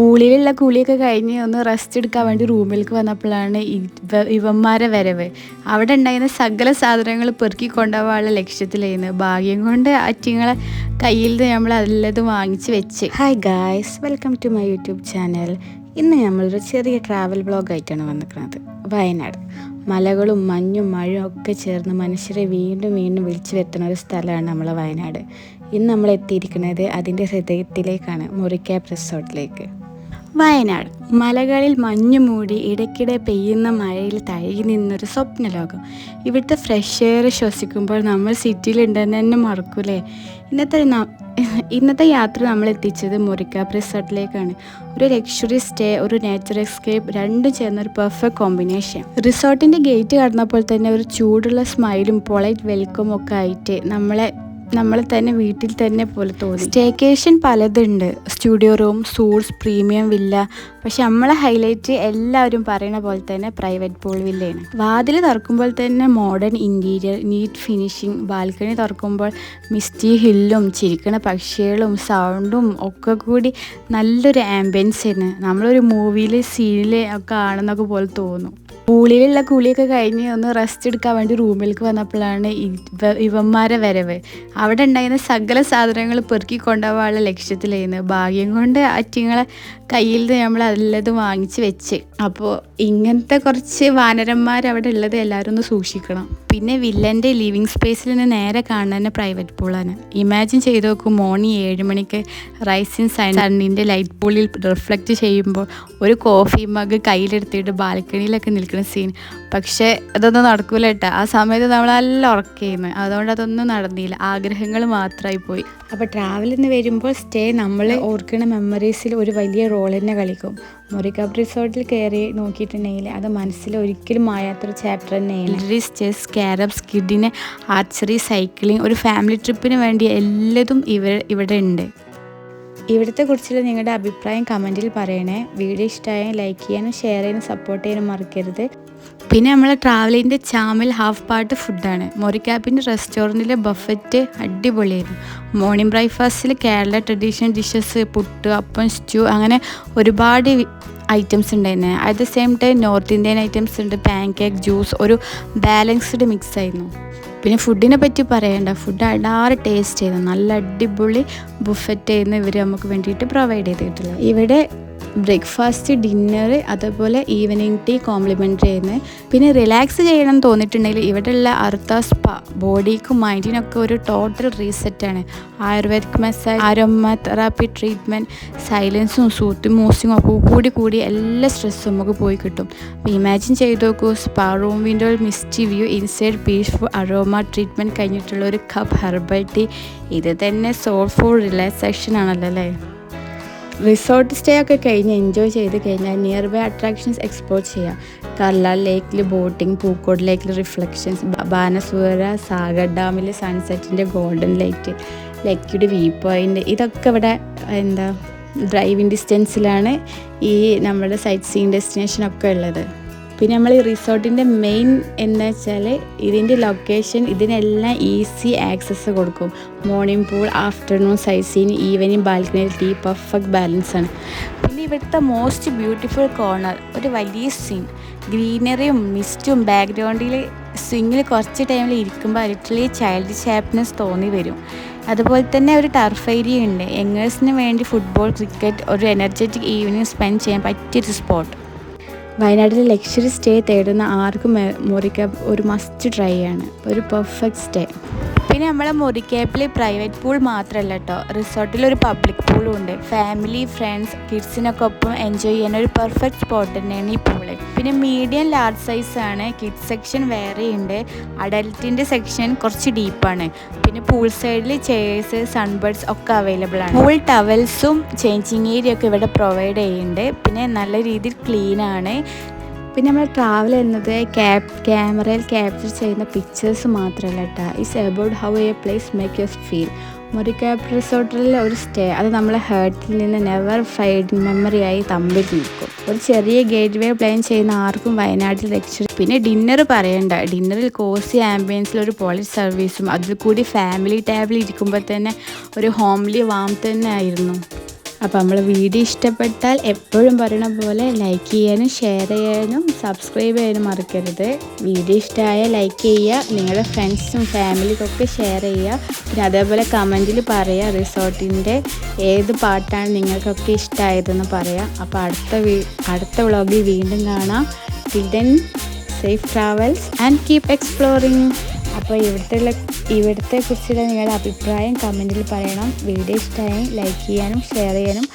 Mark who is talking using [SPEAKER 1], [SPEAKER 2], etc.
[SPEAKER 1] പൂളിലുള്ള കൂലിയൊക്കെ കഴിഞ്ഞ് ഒന്ന് റെസ്റ്റ് എടുക്കാൻ വേണ്ടി റൂമിലേക്ക് വന്നപ്പോഴാണ് ഇവ ഇവന്മാരെ വരവ്. അവിടെ ഉണ്ടായിരുന്ന സകല സാധനങ്ങൾ പെറുക്കി കൊണ്ടുപോകാനുള്ള ലക്ഷ്യത്തിലായിരുന്നു. ഭാഗ്യം കൊണ്ട് അറ്റിങ്ങളെ കയ്യിൽ നിന്ന് നമ്മൾ അതിലത് വാങ്ങിച്ച് വെച്ച്. Hi guys welcome to my YouTube channel ഇന്ന് നമ്മളൊരു ചെറിയ ട്രാവൽ ബ്ലോഗ് ആയിട്ടാണ് വന്നിരിക്കുന്നത്. വയനാട്. മലകളും മഞ്ഞും മഴയും ഒക്കെ ചേർന്ന് മനുഷ്യരെ വീണ്ടും വീണ്ടും വിളിച്ചു വരുത്തുന്ന ഒരു സ്ഥലമാണ് നമ്മളെ വയനാട്. ഇന്ന് നമ്മൾ എത്തിയിരിക്കുന്നത് അതിന്റെ ഹൃദയത്തിലേക്കാണ് മുറിക്കാപ്പ് റിസോർട്ടിലേക്ക് വയനാട്. മലകളിൽ മഞ്ഞു മൂടി ഇടയ്ക്കിടെ പെയ്യുന്ന മഴയിൽ തഴുകി നിന്നൊരു സ്വപ്നലോകം. ഇവിടുത്തെ ഫ്രഷ് എയർ ശ്വസിക്കുമ്പോൾ നമ്മൾ സിറ്റിയിലുണ്ടെന്ന് തന്നെ മറക്കൂലേ? ഇന്നത്തെ ഇന്നത്തെ യാത്ര നമ്മൾ എത്തിച്ചത് മുറിക്കാപ്പ് റിസോർട്ടിലേക്കാണ്. ഒരു ലക്ഷറി സ്റ്റേ ഒരു നേച്ചർ എസ്കേപ്പ് രണ്ടും ചേർന്ന ഒരു പെർഫെക്റ്റ് കോമ്പിനേഷൻ റിസോർട്ടിന്റെ ഗേറ്റ് കടന്നപ്പോൾ തന്നെ ഒരു ചൂടുള്ള സ്മൈലും പൊളൈറ്റ് വെൽക്കം ഒക്കെ ആയിട്ട് നമ്മളെ നമ്മളെ തന്നെ വീട്ടിൽ തന്നെ പോലെ തോന്നി. സ്റ്റേക്കേഷൻ പലതുണ്ട്. Studio room suites premium villa പക്ഷെ നമ്മളെ ഹൈലൈറ്റ് എല്ലാവരും പറയുന്ന പോലെ തന്നെ പ്രൈവറ്റ് പൂൾ വില്ലയാണ് വാതിൽ തുറക്കുമ്പോൾ തന്നെ modern interior neat finishing balcony തുറക്കുമ്പോൾ മിസ്റ്റി ഹില്ലും ചിരിക്കണ പക്ഷികളും സൗണ്ടും ഒക്കെ കൂടി നല്ലൊരു ആംബിയൻസ് ആണ്. നമ്മളൊരു മൂവിയിൽ സീനിൽ ഒക്കെ ആണെന്നൊക്കെ പോലെ തോന്നും. പൂളിലുള്ള കുളിയൊക്കെ കഴിഞ്ഞ് ഒന്ന് റെസ്റ്റ് എടുക്കാൻ വേണ്ടി റൂമിലേക്ക് വന്നപ്പോഴാണ് ഇവ ഇവന്മാരെ വരവ്. അവിടെ ഉണ്ടായിരുന്ന സകല സാധനങ്ങൾ പെറുക്കി കൊണ്ടുപോകാനുള്ള ലക്ഷ്യത്തിലായിരുന്നു. ഭാഗ്യം കൊണ്ട് അറ്റിങ്ങളെ കയ്യിൽ നമ്മൾ അതിലത് വാങ്ങിച്ച് വെച്ച്. അപ്പോൾ ഇങ്ങനത്തെ കുറച്ച് വാനരന്മാർ അവിടെ ഉള്ളത് എല്ലാവരും ഒന്ന് സൂക്ഷിക്കണം. പിന്നെ വില്ലന്റെ ലിവിങ് സ്പേസിൽ നിന്ന് നേരെ കാണുന്ന പ്രൈവറ്റ് പൂളാണ്. ഇമാജിൻ ചെയ്ത് നോക്കും മോർണിംഗ് ഏഴ് മണിക്ക് റൈസിൻ സണ്ണിന്റെ ലൈറ്റ് പൂളിൽ റിഫ്ലക്റ്റ് ചെയ്യുമ്പോൾ ഒരു കോഫി മഗ് കയ്യിലെടുത്തിട്ട് ബാൽക്കണിയിലൊക്കെ നിൽക്കുന്ന സീൻ. പക്ഷേ അതൊന്നും നടക്കൂല കേട്ടോ. ആ സമയത്ത് നമ്മൾ നല്ല അതുകൊണ്ട് അതൊന്നും നടന്നില്ല. ആഗ്രഹങ്ങൾ മാത്രമായി പോയി. അപ്പോൾ എന്ന് വരുമ്പോൾ സ്റ്റേ നമ്മൾ ഓർക്കുന്ന മെമ്മറീസിൽ ഒരു വലിയ റോൾ തന്നെ കളിക്കും. മൊറിക്കപ്പ് റിസോർട്ടിൽ കയറി നോക്കിയിട്ടുണ്ടെങ്കിൽ അത് മനസ്സിൽ ഒരിക്കലും മായാത്തൊരു ചാപ്റ്റർ തന്നെയാണ്. ചെസ് ക്യാരംസ് കിഡിന് ആർച്ചറി സൈക്ലിംഗ് ഒരു ഫാമിലി ട്രിപ്പിന് വേണ്ടി എല്ലാതും ഇവ ഇവിടെ ഉണ്ട്. ഇവിടുത്തെ കുറിച്ചുള്ള നിങ്ങളുടെ അഭിപ്രായം കമന്റിൽ പറയണേ. വീഡിയോ ഇഷ്ടമായ ലൈക്ക് ചെയ്യാനും ഷെയർ ചെയ്യാനും സപ്പോർട്ട് ചെയ്യാനും മറക്കരുത്. പിന്നെ നമ്മൾ ട്രാവലിന്റെ ചാമിൽ ഹാഫ് പാർട്ട് ഫുഡാണ്. മൊറിക്കാപ്പിന്റെ റെസ്റ്റോറന്റിലെ ബഫറ്റ് അടിപൊളിയായിരുന്നു. Morning ബ്രേക്ക്ഫാസ്റ്റിൽ Kerala traditional dishes puttu appam stew അങ്ങനെ ഒരുപാട് ഐറ്റംസ് ഉണ്ടായിരുന്നു. At the same time north Indian items ഉണ്ട്. പാൻ കേക്ക് ജ്യൂസ് ഒരു ബാലൻസ്ഡ് മിക്സ് ആയിരുന്നു. പിന്നെ ഫുഡിനെ പറ്റി പറയണ്ട. ഫുഡ് അടാറ് ടേസ്റ്റ് ചെയ്തു നല്ല അടിപൊളി ബുഫറ്റ് ആയിരുന്നു ഇവർ നമുക്ക് വേണ്ടിയിട്ട് പ്രൊവൈഡ് ചെയ്തിട്ടുള്ളത്. ഇവിടെ ബ്രേക്ക്ഫാസ്റ്റ് ഡിന്നർ അതുപോലെ ഈവനിങ് ടീ കോംപ്ലിമെന്ററി ആയിരുന്നു. പിന്നെ റിലാക്സ് ചെയ്യണം തോന്നിയിട്ടുണ്ടെങ്കിൽ ഇവിടെയുള്ള അർത്ത സ്പ ബോഡിക്കും മൈൻഡിനൊക്കെ ഒരു total റീസെറ്റാണ് ayurvedic massage aroma therapy treatment സൈലൻസും സൂത്തും മൂസിങ്ങും ഒക്കെ കൂടി കൂടി എല്ലാ സ്ട്രെസ്സും നമുക്ക് പോയി കിട്ടും. അപ്പോൾ ഇമാജിൻ ചെയ്ത് നോക്കൂ spa room window misty view inside peaceful aroma treatment കഴിഞ്ഞിട്ടുള്ള ഒരു കപ്പ് ഹെർബൽ ടീ ഇത് തന്നെ സോൾഫുൾ റിലാക്സേഷൻ ആണല്ലോ അല്ലേ? റിസോർട്ട് സ്റ്റേ ഒക്കെ കഴിഞ്ഞ് എൻജോയ് ചെയ്ത് കഴിഞ്ഞാൽ നിയർ ബൈ അട്രാക്ഷൻസ് എക്സ്പ്ലോർ ചെയ്യാം. കർല ലേക്കിൽ ബോട്ടിംഗ് പൂക്കോട് ലേക്കിൽ റിഫ്ലക്ഷൻസ് ബാനസൂര സാഗർ ഡാമിൽ സൺസെറ്റിന്റെ ഗോൾഡൻ ലൈറ്റ് ലക്കിയുടെ വ്യൂ പോയിന്റ് ഇതൊക്കെ ഇവിടെ എന്താ ഡ്രൈവിംഗ് ഡിസ്റ്റൻസിലാണ് ഈ നമ്മുടെ സൈറ്റ് സീയിങ് ഡെസ്റ്റിനേഷനൊക്കെ ഉള്ളത്. പിന്നെ നമ്മൾ ഈ റിസോർട്ടിന്റെ മെയിൻ എന്ന് വെച്ചാൽ ഇതിന്റെ ലൊക്കേഷൻ ഇതിനെല്ലാം ഈസി ആക്സസ് കൊടുക്കും. Morning pool afternoon sight evening ബാൽക്കണിയിൽ ടീ പെർഫെക്റ്റ് ബാലൻസ് ആണ്. പിന്നെ ഇവിടുത്തെ മോസ്റ്റ് ബ്യൂട്ടിഫുൾ കോർണർ ഒരു വലിയ സീൻ ഗ്രീനറിയും മിസ്റ്റും ബാക്ക്ഗ്രൗണ്ടിൽ സ്വിങ്ങിൽ കുറച്ച് ടൈമിൽ ഇരിക്കുമ്പോൾ ലിറ്ററലി ചൈൽഡ് ഹാപ്പിനെസ് തോന്നി വരും. അതുപോലെ തന്നെ ഒരു ടർഫ് ഏരിയ ഉണ്ട്. യങ്ങേഴ്സിന് വേണ്ടി ഫുട്ബോൾ ക്രിക്കറ്റ് ഒരു എനർജറ്റിക് ഈവനിങ് സ്പെൻഡ് ചെയ്യാൻ പറ്റിയൊരു സ്പോട്ട് വയനാട്ടിൽ ലക്ഷറി സ്റ്റേ തേടുന്ന ആർക്കും മോറിക്ക ഒരു മസ്റ്റ് ട്രൈ ആണ്. ഒരു പെർഫെക്റ്റ് സ്റ്റേ പിന്നെ നമ്മളെ മുറിക്കേപ്പിൽ പ്രൈവറ്റ് പൂൾ മാത്രമല്ല കേട്ടോ റിസോർട്ടിൽ ഒരു പബ്ലിക് പൂളും ഉണ്ട്. ഫാമിലി ഫ്രണ്ട്സ് കിഡ്സിനൊക്കെ ഒപ്പം എൻജോയ് ചെയ്യാൻ ഒരു പെർഫെക്റ്റ് സ്പോട്ട് തന്നെയാണ് ഈ പൂൾ പിന്നെ മീഡിയം ലാർജ് സൈസ് ആണ്. കിഡ്സ് സെക്ഷൻ വേറെ ഉണ്ട് അഡൽട്ടിന്റെ സെക്ഷൻ കുറച്ച് ഡീപ്പാണ് പിന്നെ പൂൾ സൈഡിൽ ചെയേഴ്സ് സൺബേർഡ്സ് ഒക്കെ അവൈലബിൾ ആണ്. പൂൾ ടവൽസും ചേഞ്ചിങ് ഏരിയ ഒക്കെ ഇവിടെ പ്രൊവൈഡ് ചെയ്യുന്നുണ്ട്. പിന്നെ നല്ല രീതിയിൽ ക്ലീൻ ആണ്. പിന്നെ നമ്മൾ ട്രാവൽ ചെയ്യുന്നത് ക്യാപ് ക്യാമറയിൽ ക്യാപ്ചർ ചെയ്യുന്ന പിക്ചേഴ്സ് മാത്രമല്ല കേട്ടോ it's about how a place make you feel Morickap റിസോർട്ടിലെ ഒരു സ്റ്റേ അത് നമ്മളെ ഹേർട്ടിൽ നിന്ന് നെവർ ഫ്രൈഡ് മെമ്മറിയായി തമ്മിൽ നിൽക്കും. ഒരു ചെറിയ ഗേറ്റ് വേ പ്ലാൻ ചെയ്യുന്ന ആർക്കും വയനാട്ടിൽ ലക്ഷറി പിന്നെ ഡിന്നർ പറയണ്ട. ഡിന്നറിൽ കോസി ആംബിയൻസിൽ ഒരു പോളിഷ് സർവീസും അതിൽ കൂടി ഫാമിലി ടേബിൾ ഇരിക്കുമ്പോൾ തന്നെ ഒരു ഹോംലി വാം തന്നെ ആയിരുന്നു. അപ്പോൾ നമ്മൾ വീഡിയോ ഇഷ്ടപ്പെട്ടാൽ എപ്പോഴും പറയണ പോലെ ലൈക്ക് ചെയ്യാനും ഷെയർ ചെയ്യാനും സബ്സ്ക്രൈബ് ചെയ്യാനും മറക്കരുത്. വീഡിയോ ഇഷ്ടമായ ലൈക്ക് ചെയ്യുക നിങ്ങളുടെ ഫ്രണ്ട്സും ഫാമിലിക്കൊക്കെ ഷെയർ ചെയ്യുക. പിന്നെ അതേപോലെ കമന്റിൽ പറയുക റിസോർട്ടിന്റെ ഏത് പാട്ടാണ് നിങ്ങൾക്കൊക്കെ ഇഷ്ടമായതെന്ന് പറയാം അപ്പോൾ അടുത്ത അടുത്ത വ്ളോഗിൽ വീണ്ടും കാണാം. Till safe travels and keep exploring അപ്പോൾ ഇവിടുത്തെ ഇവിടുത്തെ കുറിച്ചുള്ള നിങ്ങളുടെ അഭിപ്രായം കമന്റിൽ പറയണം. വീഡിയോ ഇഷ്ടമായി ലൈക്ക് ചെയ്യാനും ഷെയർ ചെയ്യാനും